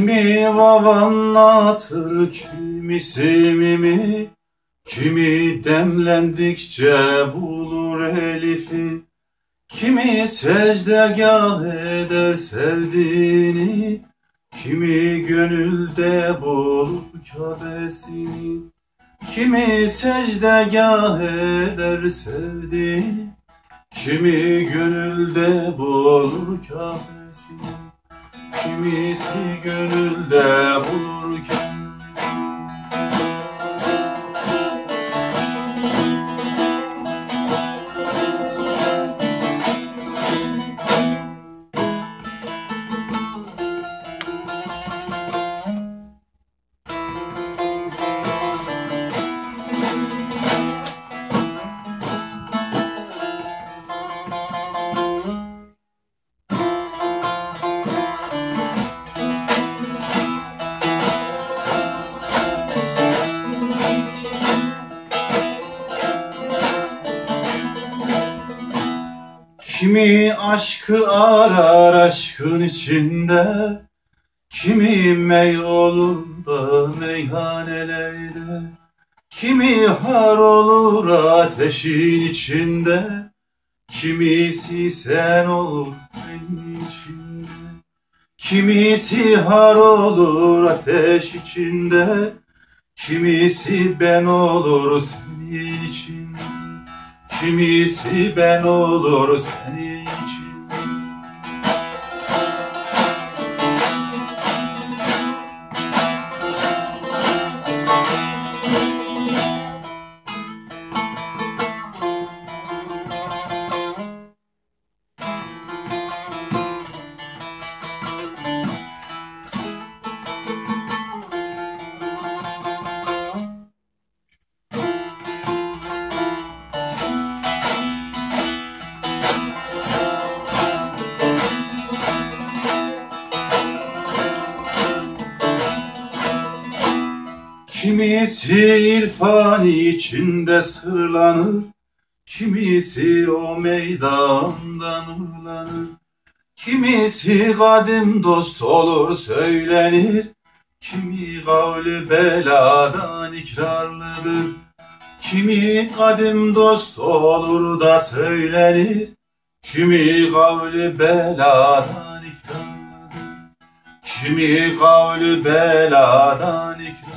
Kimi vav anlatır, kimi sevimimi, kimi demlendikçe bulur elifi, kimi secdegah eder sevdiğini, kimi gönülde bulur Kabe'sini, kimi secdegah eder sevdiğini, kimi gönülde bulur Kabe'sini. Kimisi gönülde bulurken Kimi aşkı arar aşkın içinde? Kimi mey olur da meyhanelerde Kimi har olur ateşin içinde? Kimisi sen olur benim içinde Kimisi har olur ateş içinde? Kimisi ben olur senin içinde Kimisi ben olur senin Kimisi irfan içinde sırlanır, kimisi o meydandan hırlanır. Kimisi kadim dost olur söylenir, kimi kavli beladan ikrarlıdır. Kimi kadim dost olur da söylenir, kimi kavli beladan ikrarlıdır. Kimi kavli beladan ikrarlıdır.